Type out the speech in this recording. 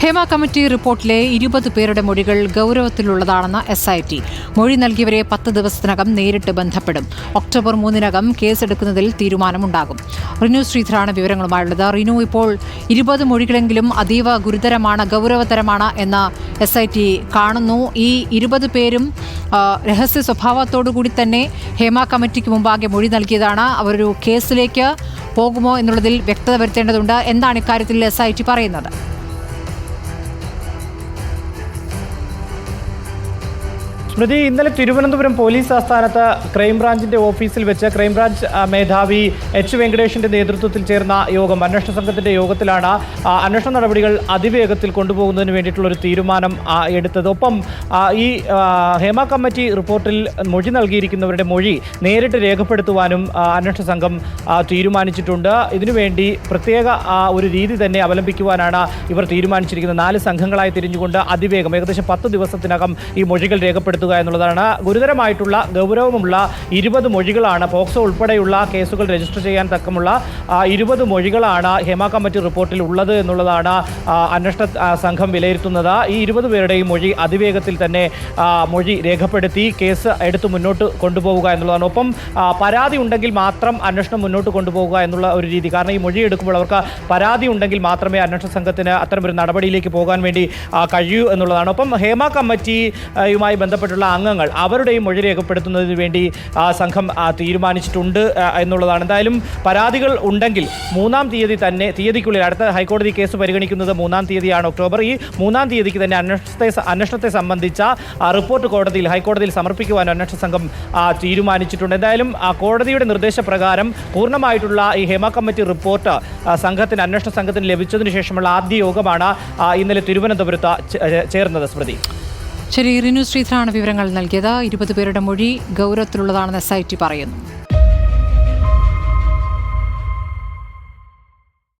Hema committee റിപ്പോർട്ടിലെ ഇരുപത് പേരുടെ മൊഴികൾ ഗൗരവത്തിലുള്ളതാണെന്ന് എസ് ഐ ടി മൊഴി നൽകിയവരെ പത്ത് ദിവസത്തിനകം നേരിട്ട് ബന്ധപ്പെടും. ഒക്ടോബർ മൂന്നിനകം കേസെടുക്കുന്നതിൽ തീരുമാനമുണ്ടാകും. റിനു ശ്രീധരാണ് വിവരങ്ങളുമായുള്ളത്. റിനു ഇപ്പോൾ ഇരുപത് മൊഴികളെങ്കിലും അതീവ ഗുരുതരമാണ് ഗൗരവതരമാണ് എന്ന് എസ് ഐ ടി കാണുന്നു. ഈ ഇരുപത് പേരും രഹസ്യ സ്വഭാവത്തോടുകൂടി തന്നെ ഹേമ കമ്മിറ്റിക്ക് മുമ്പാകെ മൊഴി നൽകിയതാണ്. അവരൊരു കേസിലേക്ക് പോകുമോ എന്നുള്ളതിൽ വ്യക്തത വരുത്തേണ്ടതുണ്ട്. എന്താണ് ഇക്കാര്യത്തിൽ എസ് ഐ ടി പറയുന്നത്? സ്മൃതി ഇന്നലെ തിരുവനന്തപുരം പോലീസ് ആസ്ഥാനത്ത് ക്രൈംബ്രാഞ്ചിന്റെ ഓഫീസിൽ വെച്ച് ക്രൈംബ്രാഞ്ച് മേധാവി എച്ച് വെങ്കടേഷിന്റെ നേതൃത്വത്തിൽ ചേർന്ന യോഗം അന്വേഷണ സംഘത്തിന്റെ യോഗത്തിലാണ് അന്വേഷണ നടപടികൾ അതിവേഗത്തിൽ കൊണ്ടുപോകുന്നതിന് വേണ്ടിയിട്ടുള്ള ഒരു തീരുമാനം എടുത്തത്. ഒപ്പം ഈ ഹേമ കമ്മിറ്റി റിപ്പോർട്ടിൽ മൊഴി നൽകിയിരിക്കുന്നവരുടെ മൊഴി നേരിട്ട് രേഖപ്പെടുത്തുവാനും അന്വേഷണ സംഘം തീരുമാനിച്ചിട്ടുണ്ട്. ഇതിനുവേണ്ടി പ്രത്യേക ഒരു രീതി തന്നെ അവലംബിക്കുവാനാണ് ഇവർ തീരുമാനിച്ചിരിക്കുന്നത്. നാല് സംഘങ്ങളായി തിരിഞ്ഞുകൊണ്ട് അതിവേഗം ഏകദേശം പത്ത് ദിവസത്തിനകം ഈ മൊഴികൾ രേഖപ്പെടുത്തുക എന്നുള്ളതാണ് ഗുരുതരമായിട്ടുള്ള ഗൗരവമുള്ള ഇരുപത് മൊഴികളാണ് പോക്സോ ഉൾപ്പെടെയുള്ള കേസുകൾ രജിസ്റ്റർ ചെയ്യാൻ തക്കമുള്ള ഇരുപത് മൊഴികളാണ് ഹേമ കമ്മിറ്റി റിപ്പോർട്ടിൽ ഉള്ളത് എന്നുള്ളതാണ് അന്വേഷണ സംഘം വിലയിരുത്തുന്നത്. ഈ ഇരുപത് പേരുടെയും മൊഴി അതിവേഗത്തിൽ തന്നെ മൊഴി രേഖപ്പെടുത്തി കേസ് എടുത്ത് മുന്നോട്ട് കൊണ്ടുപോവുക എന്നുള്ളതാണ്. ഒപ്പം പരാതി ഉണ്ടെങ്കിൽ മാത്രം അന്വേഷണം മുന്നോട്ട് കൊണ്ടുപോകുക എന്നുള്ള ഒരു രീതി. കാരണം ഈ മൊഴി എടുക്കുമ്പോൾ അവർക്ക് പരാതി ഉണ്ടെങ്കിൽ മാത്രമേ അന്വേഷണ സംഘത്തിന് അത്തരമൊരു നടപടിയിലേക്ക് പോകാൻ വേണ്ടി കഴിയൂ എന്നുള്ളതാണ്. ഒപ്പം ഹേമ കമ്മിറ്റിയുമായി ബന്ധപ്പെട്ടുള്ള അംഗങ്ങൾ അവരുടെയും മൊഴി രേഖപ്പെടുത്തുന്നതിന് വേണ്ടി സംഘം തീരുമാനിച്ചിട്ടുണ്ട് എന്നുള്ളതാണ്. എന്തായാലും പരാതികൾ ഉണ്ടെങ്കിൽ മൂന്നാം തീയതി തന്നെ തീയതിക്കുള്ളിൽ അടുത്ത ഹൈക്കോടതി കേസ് പരിഗണിക്കുന്നത് മൂന്നാം തീയതിയാണ് ഒക്ടോബർ. ഈ മൂന്നാം തീയതിക്ക് തന്നെ അന്വേഷണത്തെ അന്വേഷണത്തെ സംബന്ധിച്ച റിപ്പോർട്ട് കോടതിയിൽ ഹൈക്കോടതിയിൽ സമർപ്പിക്കുവാൻ അന്വേഷണ സംഘം തീരുമാനിച്ചിട്ടുണ്ട്. എന്തായാലും കോടതിയുടെ നിർദ്ദേശപ്രകാരം പൂർണമായിട്ടുള്ള ഈ ഹേമ കമ്മിറ്റി റിപ്പോർട്ട് സംഘത്തിന് അന്വേഷണ സംഘത്തിന് ലഭിച്ചതിന് ശേഷമുള്ള ആദ്യ യോഗമാണ് ഇന്നലെ തിരുവനന്തപുരത്ത് ചേർന്നത് സ്മൃതി. ശരി റിനു ശ്രീധരാണ് വിവരങ്ങൾ നൽകിയത്. ഇരുപത് പേരുടെ മൊഴി ഗൗരവത്തിലുള്ളതാണെന്ന് എസ് ഐ ടി പറയുന്നു.